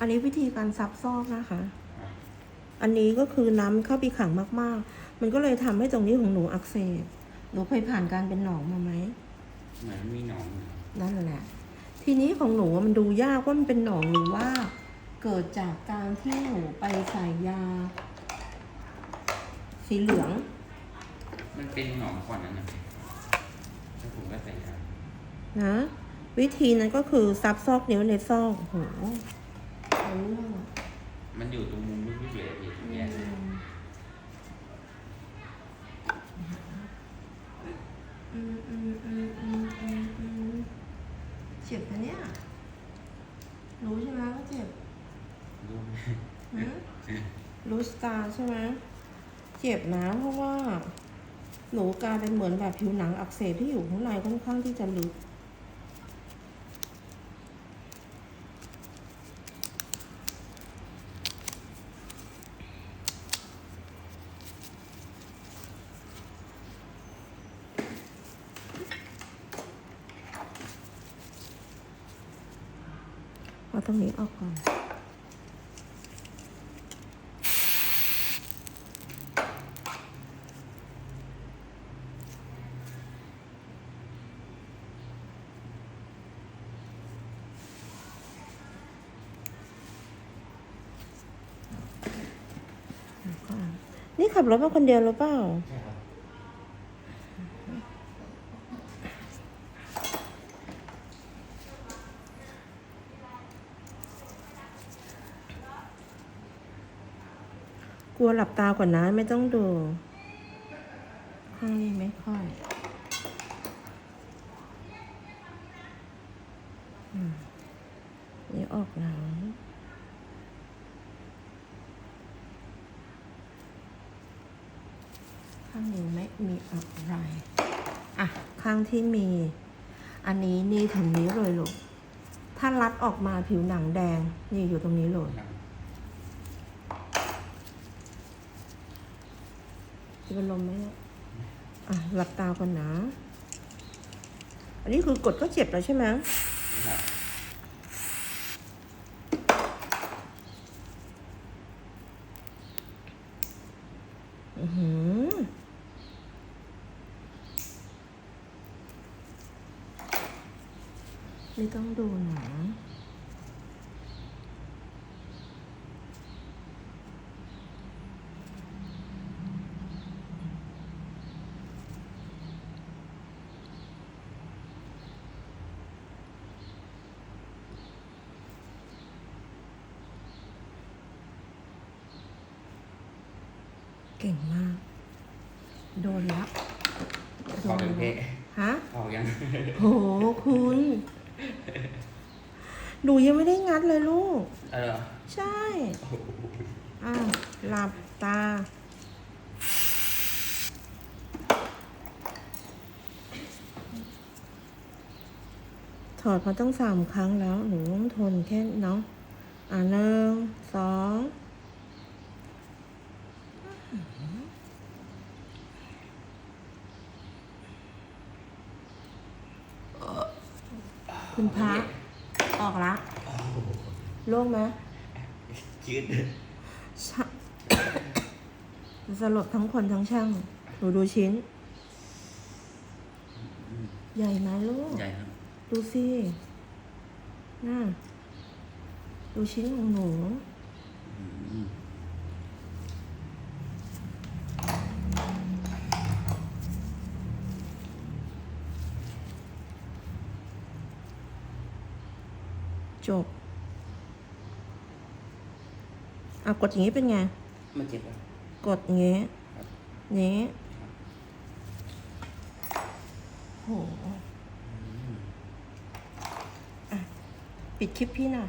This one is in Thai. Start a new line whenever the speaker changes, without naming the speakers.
อันนี้วิธีการซับซอกนะคะ อันนี้ก็คือน้ำเข้าไปขังมาก ๆ มันก็เลยทำให้ตรงนี้ของหนูอักเสบ หนูเคยผ่านการเป็นหนองมาไหม
เหมือนมีหนองอยู่
นั่นแหละ ทีนี้ของหนูมันดูยากว่ามันเป็นหนองหรือว่า เกิดจากการที่หนูไปใส่ยา สีเหลือง
มันเป็นหนองก่อนนั้นนะแล้วผมก็ใส่ยา
นะ วิธีนั้นก็คือซับซอกนิ้วในซอกโอ้โห เอาเรื่องอะ
มันอยู่ตรงมุมลึกๆเลยอะพี่ตรงเนี้ย
อืมอืมอืมอืมอืมอืมเจ็บนะเนี่ย รู้ใช่ไหมว่าเจ็บ
รู้ไหม
หืมรู้สตาร์ใช่ไหมเจ็บนะเพราะว่า หนูกลายเป็นเหมือนแบบผิวหนังอักเสบที่อยู่ข้างในค่อนข้างที่จะลึก เอาตรงนี้ออกก่อนนี่ขับรถมาคนเดียวหรือเปล่า
ใช่ครับ
ลัวหลับตาก่อนนะ ไม่ต้องดู ข้างนี้ไม่ค่อยนี่ออกหนังข้างนี้ไม่มีอะไร อะ ข้างที่มี อันนี้นี่ถึงนี้เลยลูก ถ้ารัดออกมาผิวหนังแดง นี่อยู่ตรงนี้เลย
ครับ
จะเป็นลมไหมเนี่ยอะหลับตาก่อนนะ อันนี้คือกดก็เจ็บแล้วใช่ไหม
ครับ
อือหือไม่ต้องดูหนะ เก่งมาก โดนละ
พอเป็นเพะ
ฮะ
พอยัง
โหคุณ หนูยังไม่ได้งัดเลยลูก
เออ
ใช่ อ้าวหลับตา ถอดมาต้องสามครั้งแล้ว หนูต้องทนแค่เนาะอ่าหนึ่งสอง คุณพระออกละโล่งไหม
จืด
ชะสลบทั้งคนทั้งช่างหนูดูชิ้น ใหญ่ไหมลูก
ใหญ่ครับ
ดูสิน่าดูชิ้นของหนู จบอะกดอย่างนี้เป็นไง
มันเจ็บอะ
กดอย่างนี้
ครับ
นี้โหอะ ปิดคลิปพี่หน่อย